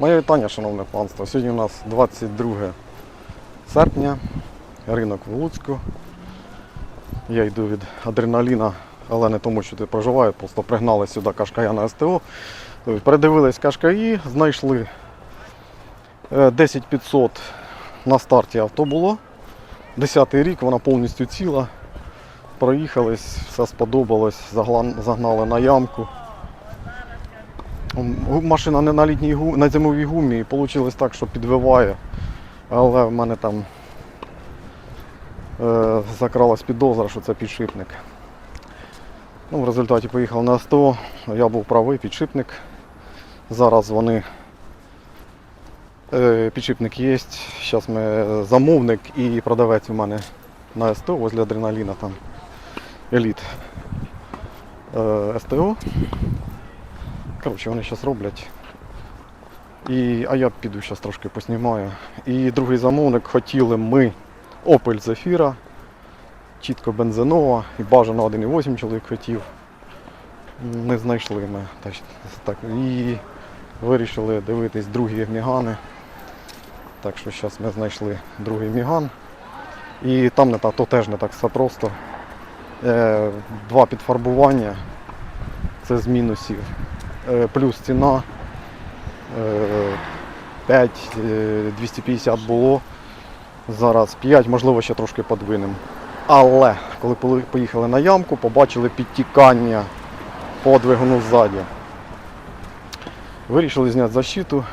Моє вітання, шановне панство. Сьогодні у нас 22 серпня, ринок в Луцьку. Я йду від адреналіна, але не тому, що тут проживаю, просто пригнали сюди Кашкая на СТО. Тобто Передивились Кашкаї, знайшли е, 10500 на старті авто було. 10-й рік, вона повністю ціла. Проїхались, все сподобалось, загнали на ямку. Машина не на літній на зимовій гумі, і вийшло так, що підвиває. Але в мене там е, закралась підозра, що це підшипник. Ну, в результаті поїхав на СТО, я був правий підшипник. Зараз вони. Е, підшипник є. Зараз ми замовник і продавець у мене на СТО возле адреналіна там. Еліт. Е, СТО. Коротше, вони зараз роблять. І, а я піду зараз трошки поснімаю. І другий замовник хотіли ми Opel Zafira, чітко бензинова і бажано 1,8 чоловік хотів. Не знайшли ми. Так, і вирішили дивитись другі мігани. Так що зараз ми знайшли другий міган. І там не так, то теж не так все просто. Е, два підфарбування. Це з мінусів. Е, плюс ціна е, 5 е, 250 було. Зараз 5, можливо, ще трошки подвинемо. Але коли поїхали на ямку, побачили підтікання по двигуну ззаді. Вирішили зняти защиту.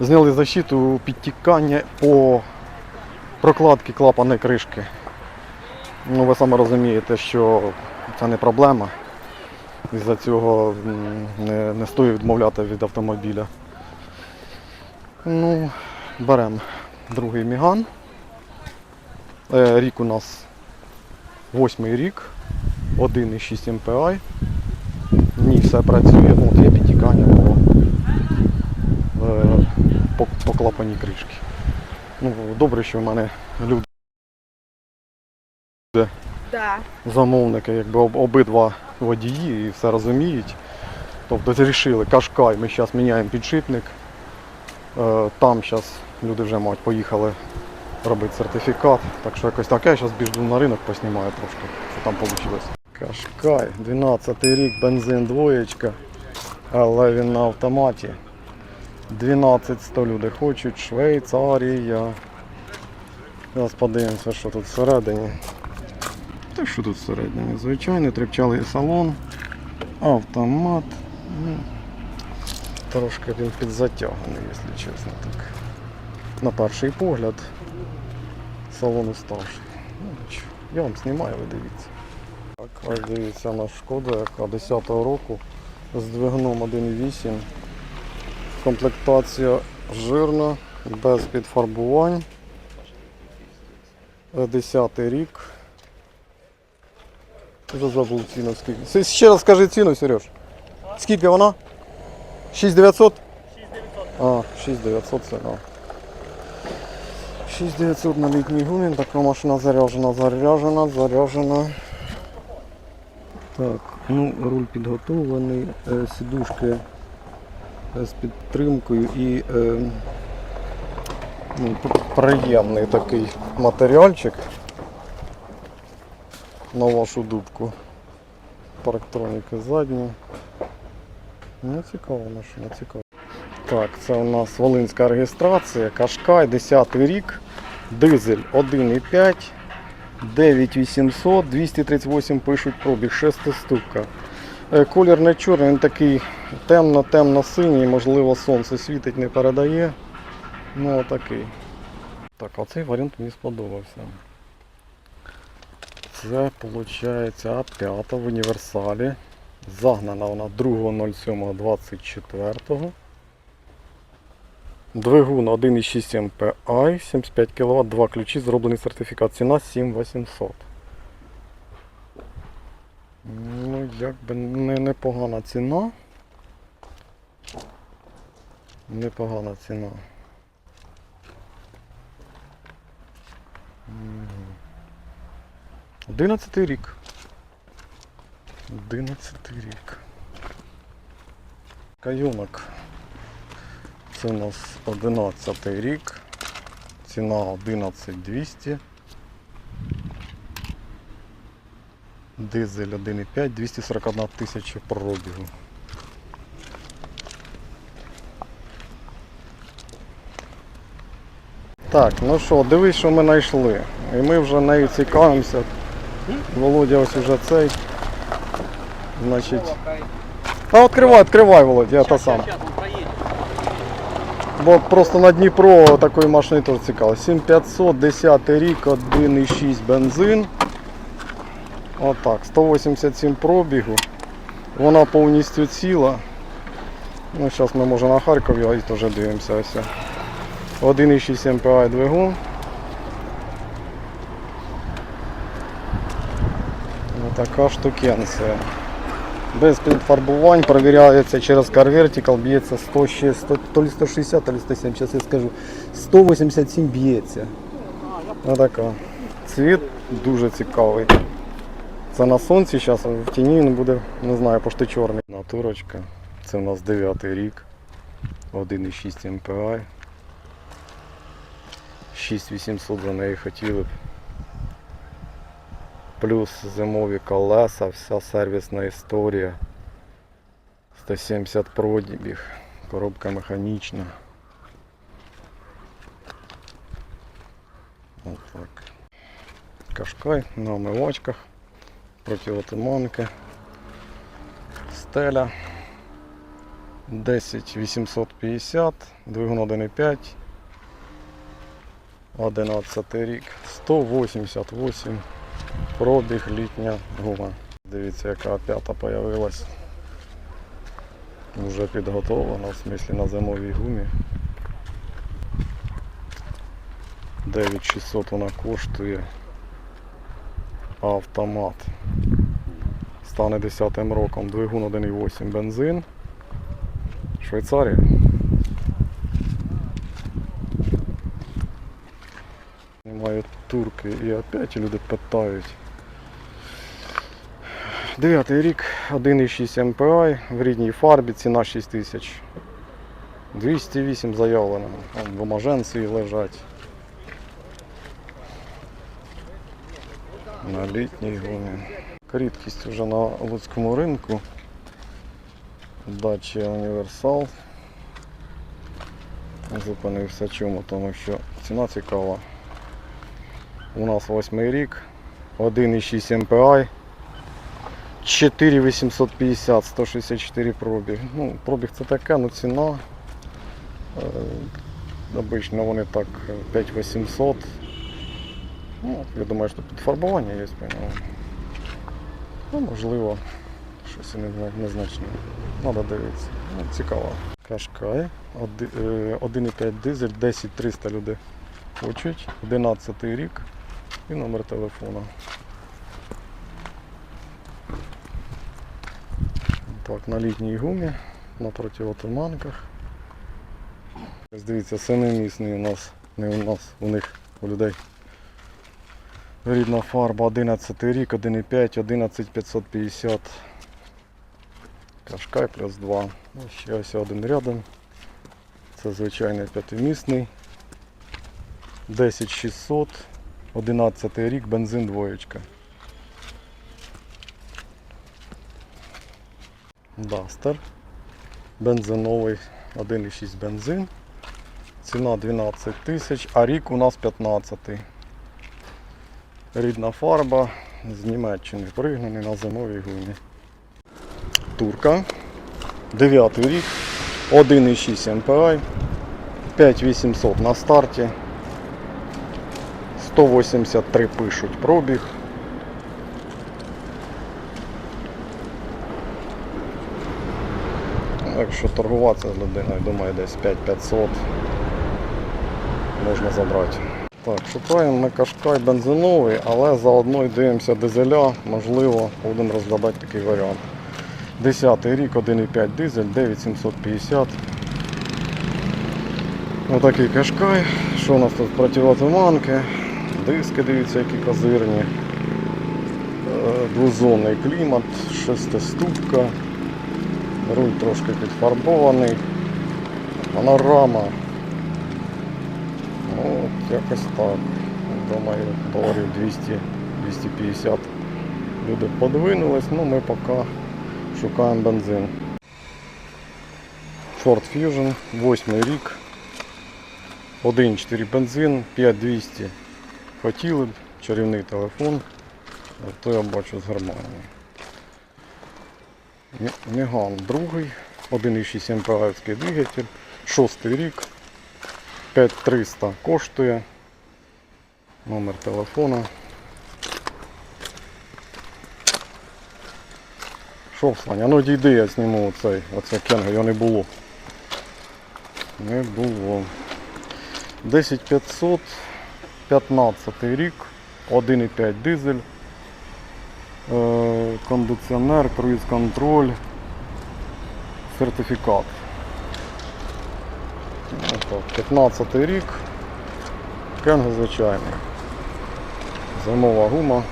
Зняли защиту підтікання по прокладці клапаної кришки. Ну, ви саме розумієте, що це не проблема. Із-за цього не, не стоїть відмовляти від автомобіля. Ну, беремо другий міган. Е, рік у нас восьмий рік, 1,6 MPI. Ні, все працює, ну, є підтікання по, е, по, по клапані кришки. Ну, добре, що в мене люди Да. замовники, якби обидва водії і все розуміють. Тобто вирішили, кашкай, ми зараз міняємо підшипник. Е, Там зараз люди вже мають поїхали робити сертифікат. Так що якось таке, я зараз біжу на ринок, поснімаю трошки, що там вийшло. Кашкай, 12 рік, бензин двоєчка, але він на автоматі. 1200 люди хочуть, Швейцарія. Зараз подивимося, що тут всередині. Та що тут всередині? Звичайний трипчалий салон, автомат. Ну, трошки він підзатягнений, якщо чесно так. На перший погляд салон уставший. Ну. Я вам знімаю, ви дивіться. Так, ось дивіться на шкода, яка 10-го року з двигуном 1.8. Комплектація жирна, без підфарбувань. 10 рік. Вже забув ціну скільки. Ще раз скажи ціну, Сереж. Скільки вона? 6900? 6900. А, 6900 ціна. 6900 на літній гумі, така машина заряджена, заряджена, заряджена. Так, ну руль підготовлений, е, сідушки е, з підтримкою і е, ну, приємний такий матеріальчик на вашу дубку. Парктроніки задні. Ну, цікаво машина, цікаво. Так, це у нас Волинська реєстрація, Кашкай, 10 рік, дизель 1,5, 9800, 238 пишуть пробіг, 6 ступка. Е, Колір не чорний, він такий темно-темно-синій, можливо сонце світить, не передає. Ну отакий. Так, оцей варіант мені сподобався. Це виходить А5 в універсалі. Загнана вона 2.07.24. Двигун 1,6 MPI, 75 кВт, 2 ключі, зроблений сертифікат. Ціна 7800. Ну, якби не, непогана ціна. Непогана ціна. Мгм. 11 рік. 11 рік. Кайонок Це у нас 11 рік. Ціна 11200. Дизель 1,5, 241 тисяча пробігу. Так, ну що, дивись, що ми знайшли. І ми вже нею цікавимося. Володя ось уже цей. Значить. А відкривай, відкривай, Володя, я та сам. Бо просто на Дніпро такої машини теж цікаво. 7500, 10 рік, 1,6 бензин. Отак, 187 пробігу. Вона повністю ціла. Ну, зараз ми може на Харкові, а і теж дивимося ось. 1,6 MPI двигун. Така штукенція. Без підфарбувань перевіряється через Vertical, б'ється 100, 100, то ли 160, то ли 170, зараз я скажу. 187 б'ється. Отака. Цвіт дуже цікавий. Це на сонці зараз, в тіні він буде, не знаю, пошти чорний. Натурочка. Це у нас 9 рік. 1,6 MPI. 6800 за неї хотіли б. Плюс зимові колеса, вся сервісна історія. 170 пробіг, коробка механічна. Так. Кашкай на омивачках, противотуманки, стеля 10850, двигун 1,5, 11 рік, 188 Пробіг літня гума. Дивіться, яка п'ята появилась. Вже підготовлена, в смислі на зимовій гумі. 9600 вона коштує. Автомат. Стане 10 роком. Двигун 1,8 бензин. Швейцарія. Знімаю турки і опять люди питають. Дев'ятий рік, 1,6 MPI в рідній фарбі, ціна 6 тисяч. 208 заявлено. Вон бумаженці лежать. На літній гумі. Рідкість вже на Луцькому ринку. Дача Універсал. Зупинився чому, тому що ціна цікава. У нас восьмий рік, 1,6 MPI, 4850, 164 пробіг. Ну, пробіг це таке, ну ціна. Е, обично вони так 5800. Ну, я думаю, що підфарбування є. Ну, можливо, щось не- незначне. Надо дивитися. Ну, цікаво. Кашкай, е, 1,5 дизель, 10300 люди хочуть, 11 рік і номер телефона. Так, на літній гумі, на противотуманках. Ось Дивіться, семимісний у нас, не у нас, у них, у людей. Рідна фарба 11 рік, 1,5, 11550. Кашкай плюс 2. Ну, Ще ось один рядом. Це звичайний п'ятимісний. 10600. 11 рік, бензин двоєчка. Дастер. Бензиновий 1,6 бензин. Ціна 12 тисяч, а рік у нас 15. Рідна фарба з Німеччини пригнаний на зимовій гумі. Турка. 9 рік, 1,6 MPI, 5800 на старті. 183 пишуть пробіг. Якщо торгуватися з людиною, думаю, десь 5500 можна забрати. Так, шукаємо ми кашкай бензиновий, але заодно й дивимося дизеля, можливо, будемо розглядати такий варіант. 10 рік, 1,5 дизель, 9750. Отакий кашкай. Що у нас тут противотуманки? Диски, дивіться, які козирні. Е, Двозонний клімат, шестиступка. Руль трошки підфарбований. Панорама. Ну, от якось так. Думаю, доларів 200-250 люди подвинулись, ну ми поки шукаємо бензин. Ford Fusion, 8 рік. 1,4 бензин, 5200 хотіли б, чарівний телефон, то я бачу з Германії. Меган другий, 1,6 МПА двигатель, 6 рік, 5300 коштує. Номер телефона. Що, Саня, ну дійди, я зніму оцей, оце кенго, його не було. Не було. 10500, 15 рік, 1,5 дизель, е, кондиціонер, круїз контроль, сертифікат. Ну, 15 рік, кенго звичайний. Зимова гума.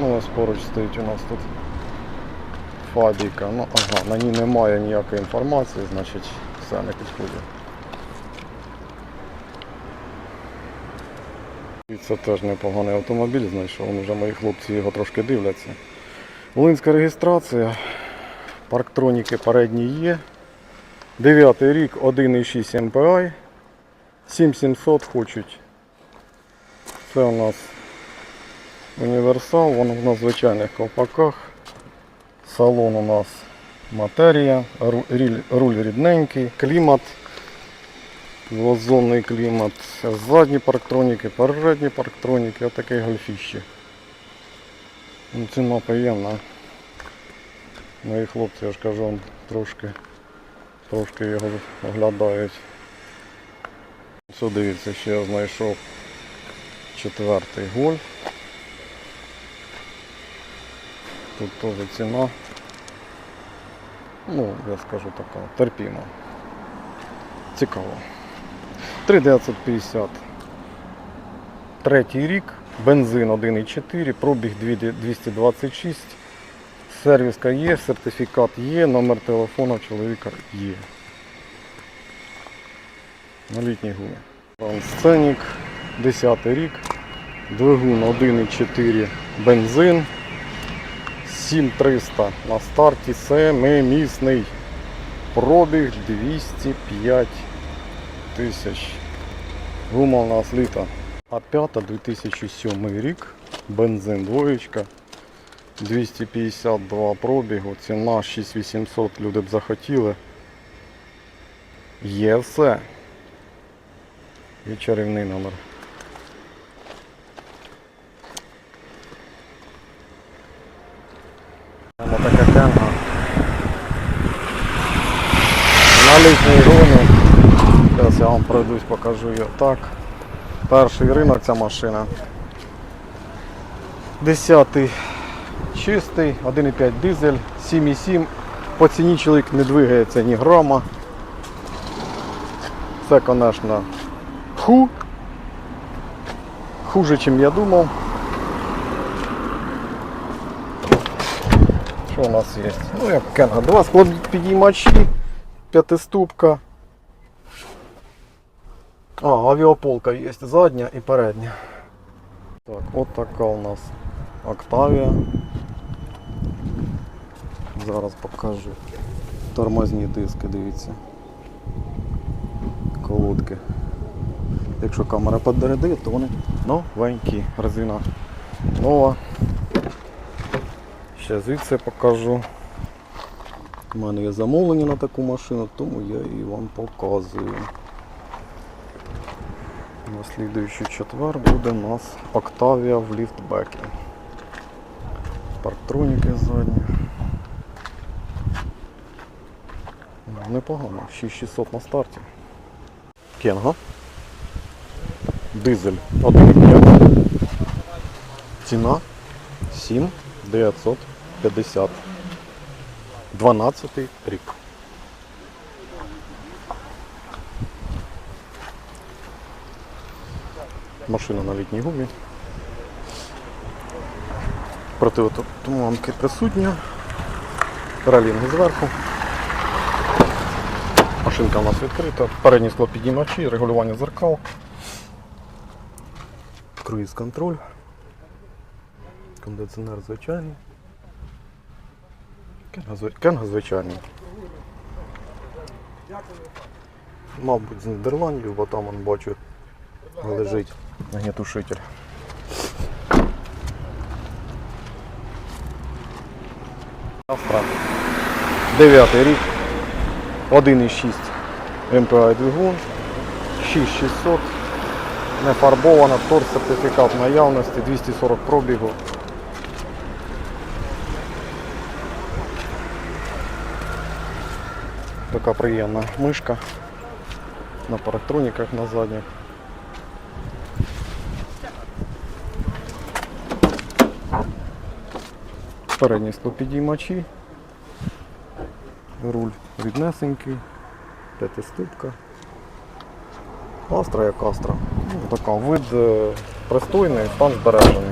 Ну, ось поруч стоїть у нас тут фабрика. Ну, ага, на ній немає ніякої інформації, значить все не підходить. Це теж непоганий автомобіль знайшов, вже мої хлопці його трошки дивляться. Волинська реєстрація, парктроніки передні є. 9 рік, 1,6 MPI, 7700 хочуть. Це у нас універсал, воно в нас звичайних ковпаках. Салон у нас матерія, руль рідненький, клімат, двозонний клімат, задні парктроніки, передні парктроніки, отакий гольфіще. Ну, Ціна приємна. Мої хлопці, я ж кажу, трошки, трошки його оглядають. Все, дивіться, ще я знайшов четвертий гольф. Тут теж ціна. Ну, я скажу така, терпіма. Цікаво. 3950. Третій рік, бензин 1,4, пробіг 226, сервіска є, сертифікат є, номер телефона в чоловіка є. На літній гумі. Сценік, 10 рік, двигун 1,4 бензин. 7300 на старті семимісний. Пробіг 205 тисяч. Гума у нас літа. А5 2007 рік. Бензин двоєчка. 252 пробігу. Ціна 6800 люди б захотіли. Є все. І чарівний номер. Ось така тенга. На літній гоні. Зараз я вам пройдусь, покажу її так. Перший ринок ця машина. Десятий чистий, 1,5 дизель, 7,7. По ціні чоловік не двигається ні грама. Це, звісно, ху. Хуже, ніж я думав. Що у нас є? Ну як кенга. Два підіймачі, п'ятиступка. А, авіаполка є задня і передня. Так, от така у нас Октавія. Зараз покажу. Тормозні диски, дивіться. Колодки. Якщо камера підряди, то вони новенькі. Резина нова. Ще звідси покажу. У мене є замовлення на таку машину, тому я її вам показую. На слідуючий четвер буде у нас Octavia в ліфтбекі. Парктроніки задні. Ну, Непогано, 6600 на старті. Кенга. Дизель 1,5. Ціна 7 950. 12 рік. Машина на літній гумі. Противотуманки присутні. Релінги зверху. Машинка у нас відкрита, передні склопідіймачі, регулювання зеркал, круїз контроль, кондиціонер звичайний. Кенга, зви- Кенга звичайний. Мабуть, з Нідерландів, бо там он бачу лежить гнітушитель. Автора. Дев'ятий рік. 1,6 МПА двигун, 6600, не фарбована, торг сертифікат наявності, 240 пробігу. Така приємна мишка на парктроніках на задніх. Передні склопідіймачі. Руль ріднесенький, п'ятиступка. Астра як астра. Ну, така, вид е, пристойний, стан збережений.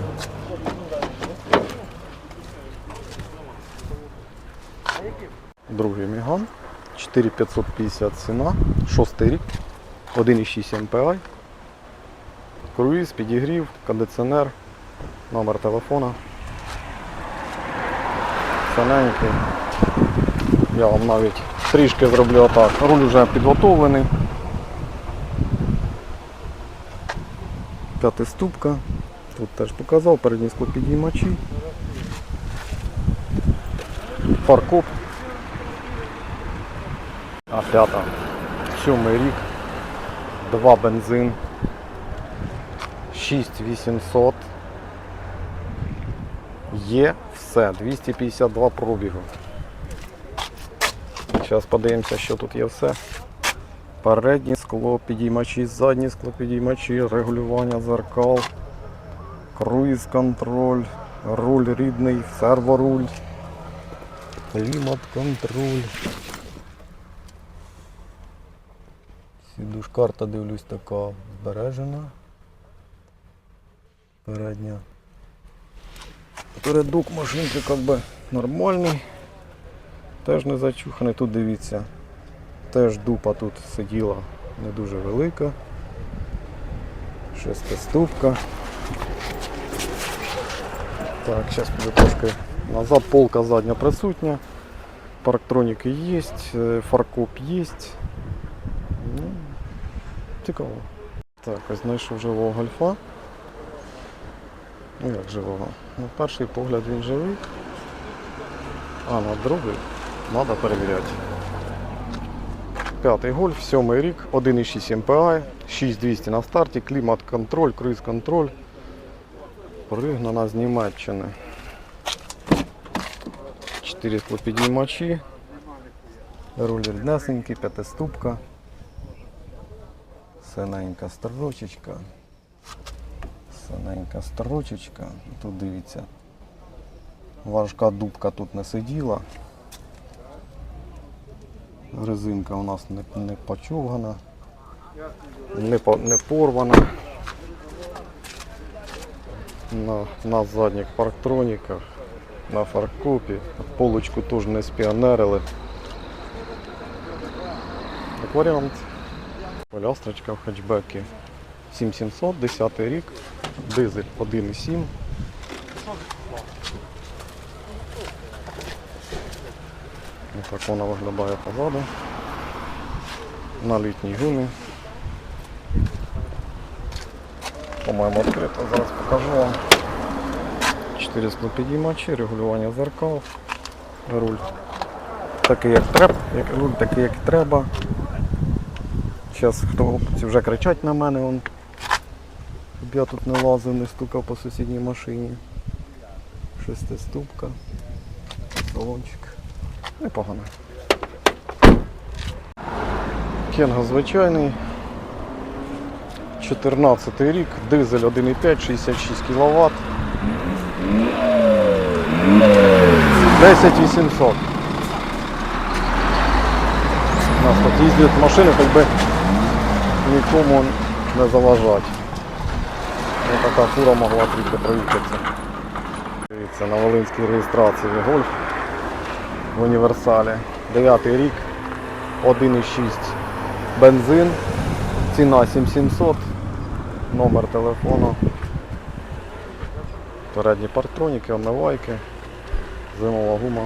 Другий міган. 4550 ціна, шостий рік, 1,6 МПА. Круїз, підігрів, кондиціонер, номер телефона. Саненький. Я вам навіть трішки зроблю отак. Руль вже підготовлений. П'ятиступка. Тут теж показав, передні склопідіймачі. Фаркоп. А п'ята. Сьомий рік. Два бензин. 6800. Є все. 252 пробігу. Зараз подивимося, що тут є все. Передні скло, підіймачі, задні скло, підіймачі, регулювання зеркал, круїз контроль, руль рідний, серворуль, клімат контроль. Сідушкарта, дивлюсь, така збережена. Передня. Передок машинки как би нормальний. Теж не зачуханий. Тут дивіться. Теж дупа тут сиділа не дуже велика. Шестиступка. Так, зараз піду трошки назад. Полка задня присутня. Парктроніки є, е, фаркоп є. Ну, цікаво. Так, ось знайшов живого гольфа. Ну як живого? На перший погляд він живий. А на другий треба перевіряти. П'ятий гольф, сьомий рік, 1,6 МПА, 6200 на старті, клімат контроль, круїз контроль. Пригнана з Німеччини. 4 склопідіймачі. Руль ріднесенький, п'ятиступка. Синенька строчечка. Синенька строчечка. Тут дивіться. Важка дубка тут не сиділа. Резинка у нас не, не почовгана, не, по- не порвана. На, на задніх парктроніках, на фаркопі. Полочку теж не спіонерили. Як варіант. Полястрочка в хетчбекі 7700, 10 рік, дизель 1,7. Так вона виглядає позаду. На літній гумі. По-моєму, відкрито. Зараз покажу вам. 4 склопідіймачі, регулювання зеркал, руль. Такий як треба, як руль такий як треба. Зараз хлопці вже кричать на мене, он, я тут не лазив, не стукав по сусідній машині. Шестиступка, салончик. Непогано. Кенга звичайний. 14 рік, дизель 1,5, 66 кВт. 10800. У нас тут їздять машини, хоч би нікому не заважати. Така фура могла трішки проїхатися. Дивіться, на Волинській реєстрації гольф в універсалі. 9 рік, 1,6 бензин, ціна 7700, номер телефону, передні партроніки, омивайки, зимова гума.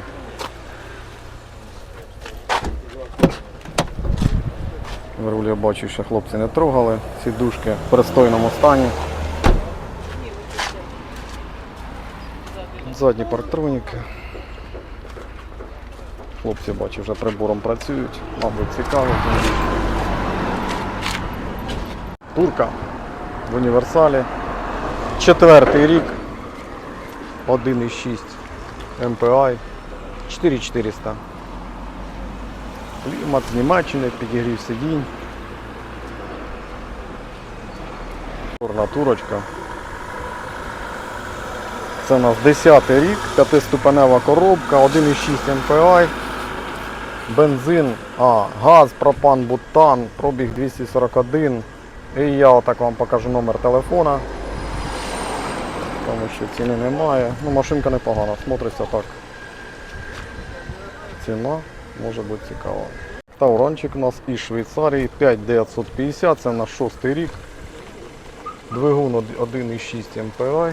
Руль я бачу, що хлопці не трогали, сідушки в пристойному стані. Задні парктроніки. Хлопці бачу, вже прибором працюють, мабуть, цікаво. Турка в універсалі. Четвертий рік. 1,6 MPI. 4400. Клімат з Німеччини, підігрів сидінь. Чорна турочка. Це у нас 10 рік, 5-ступенева коробка, 1,6 MPI, бензин, а, газ, пропан, бутан, пробіг 241. І я отак вам покажу номер телефона. Тому що ціни немає. Ну, машинка непогана, смотриться так. Ціна може бути цікава. Тауранчик у нас із Швейцарії 5950, це на 6 рік. Двигун 1,6 MPI.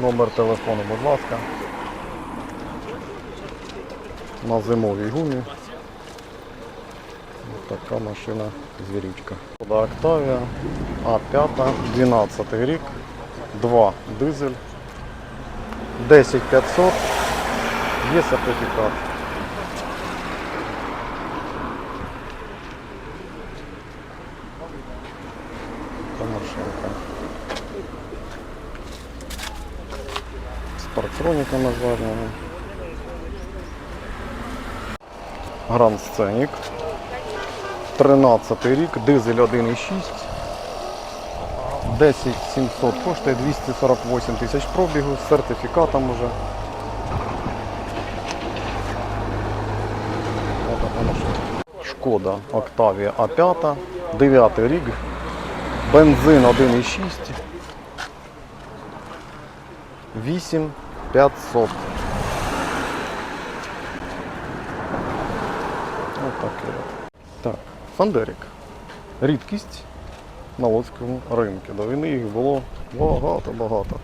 Номер телефону, будь ласка. На зимовій гумі. Ось така машина звірічка. Шкода Октавія А5, 12 рік, 2 дизель, 10500, є сертифікат. Така машинка. З парктрониками задніми. Гранд Сценік. 13 рік, дизель 1,6. 10 700 коштує 248 тисяч пробігу з сертифікатом уже. Шкода Octavia А5, 9 рік, бензин 1,6, 8500. Отакий от. Так, Фандерик. Рідкість на Луцькому ринку. До війни їх було багато-багато.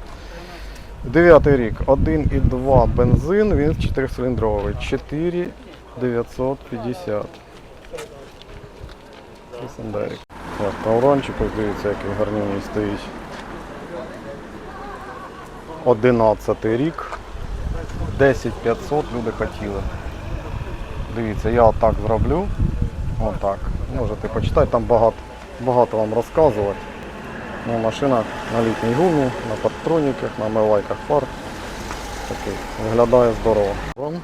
Дев'ятий рік, 1,2 бензин, він 4-циліндровий. 4950. Це Фандерик. Так, Тауранчик, ось дивіться, який гарнюній стоїть. 11 рік. 10500 люди хотіли. Дивіться, я отак зроблю. Отак. Можете почитати, там багато, багато вам розказувати. Ну, машина на літній гумі, на патроніках, на мивайках фар. Такий. Виглядає здорово. Вам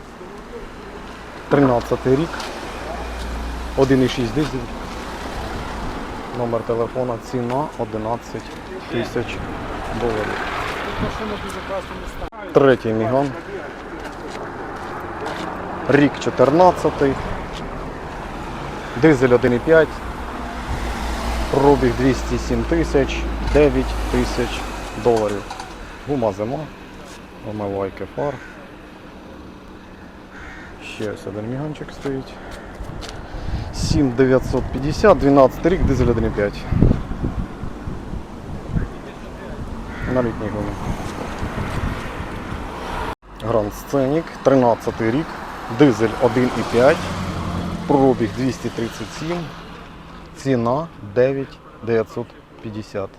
13 рік. 1,6 дизель. Номер телефона, ціна 11 тисяч доларів. Третій міган. Рік 14. Дизель 1,5. Пробіг 207 тисяч, 9 тисяч доларів. Гума зима, омивайки фар. Ще ось один міганчик стоїть. 7950, 12 рік, дизель 1,5. На літній гумі. Гранд Сценік, 13 рік, дизель 1,5, пробіг 237, ціна 9950.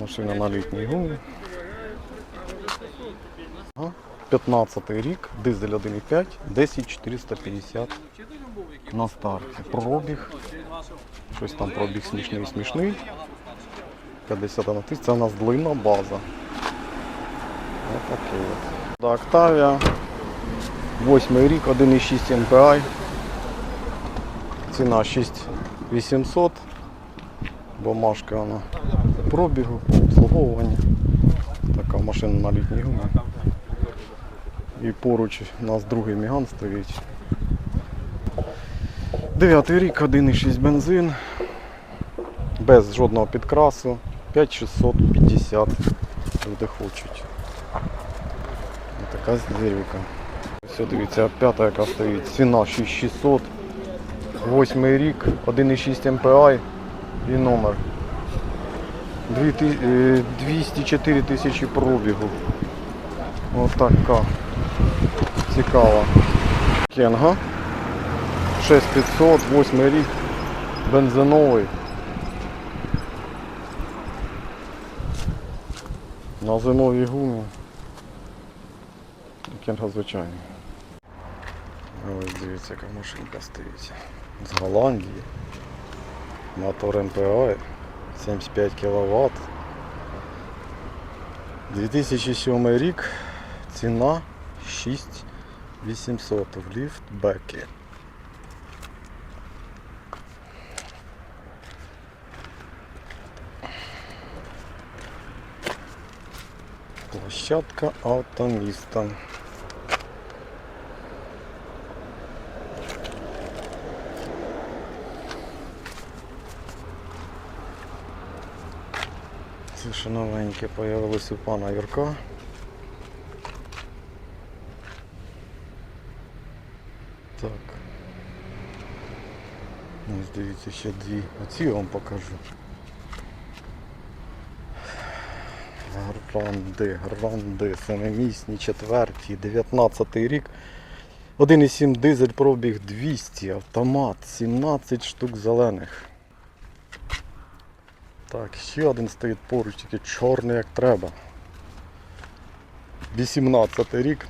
Машина на літній гумі. Ага. 15 рік, дизель 1,5, 10450 на старті. Пробіг. Щось там пробіг смішний смішний. 50 на тисяч. Це у нас длинна база. Отакий от. Октавія. Восьмий рік, 1,6 MPI. Ціна 6800. Бумажка вона по пробігу, по обслуговуванню. Така машина на літній гумі. І поруч у нас другий міган стоїть. Дев'ятий рік, 1,6 бензин. Без жодного підкрасу. 5650 люди хочуть. Ось така звірюка. Все, дивіться, п'ята яка стоїть. Ціна 6600. Восьмий рік, 1,6 MPI і номер. Дві ти- е, 204 тисячі пробігу. Ось така. Цікава. Кенга. 6500, 8 рік. Бензиновий. На зимовій гумі. Кенга звичайний. Ось дивіться, яка машинка стоїть. З Голландії. Мотор МПА 75 кВт. 2007 рік. Ціна 6800 в ліфтбекі. Площадка автоміста. Це ще новеньке появилось у пана Юрка. Так. Ось дивіться ще дві. Оці я вам покажу. Гранди, гранди, семимісні, четверті, 19 рік. 1,7 дизель пробіг 200, автомат, 17 штук зелених. Так, ще один стоїть поруч, тільки чорний як треба. 18 рік.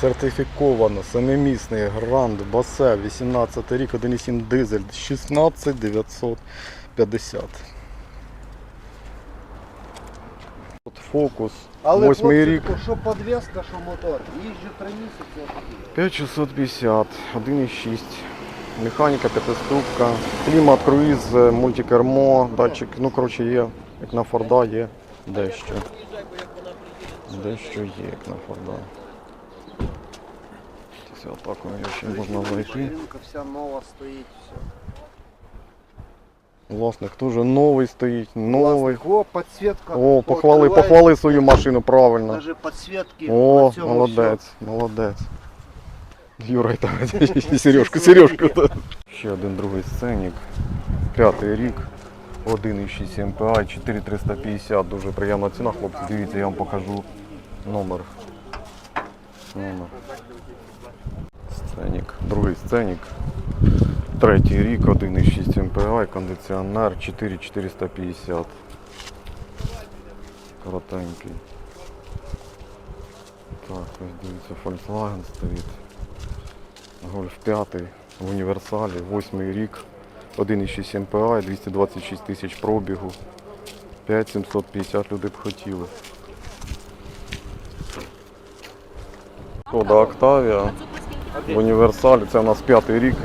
Сертифіковано, семимісний гранд, басе, 18 рік, 1,7 дизель, 16 950. От фокус, Але восьмий рік, що подвеска, що мотор. Їжджу три місяці. 5650, 1,6. Механіка п'ятиступка, клімат, круїз, е, мультикермо, датчик, ну коротше є, як на Форда є дещо. Дещо є, як на Форда. Ну, ще можна зайти. Вся нова стоїть, все. Власник теж новий стоїть, новий. О, підсвітка. О, похвали, похвали свою машину, правильно. Даже підсвітки. О, на цьому молодець, молодець. Юра, там, Сережку, Сережку. Ще один другий сценік. П'ятий рік. 1,6 МПА, 4350. Дуже приємна ціна, хлопці. Дивіться, я вам покажу номер. Номер. Сценік. Другий сценік. Третій рік, 1,6 МПА, кондиціонер 4450. Коротенький. Так, ось дивіться, Volkswagen стоїть. Гольф 5 в універсалі, 8 рік, 1,6 МПА, 226 тисяч пробігу. 5750 люди б хотіли. Шкода Octavia в універсалі, це у нас п'ятий рік,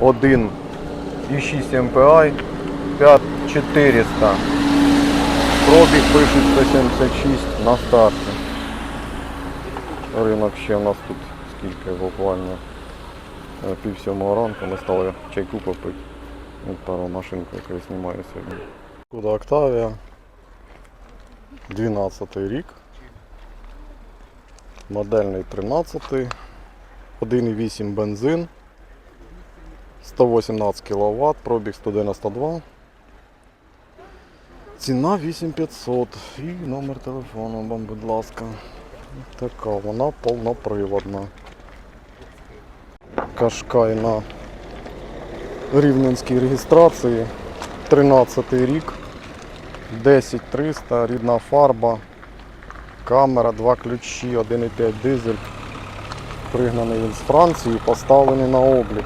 1,6 МПА, 5400. Пробіг пишуть 176 на старті. Ринок ще у нас тут скільки буквально е, пів сьомого ранку ми стали чайку попити. Пару машинку, яку я знімаю сьогодні. Шкода Октавія. 12 рік. Модельний 13. 1,8 бензин. 118 кВт, пробіг 192. Ціна 8500 і номер телефону вам, будь ласка. Така, вона повноприводна. Кашкай на рівненській реєстрації. 13 рік. 10300, рідна фарба, камера, два ключі, 1,5 дизель. Пригнаний він з Франції, поставлений на облік.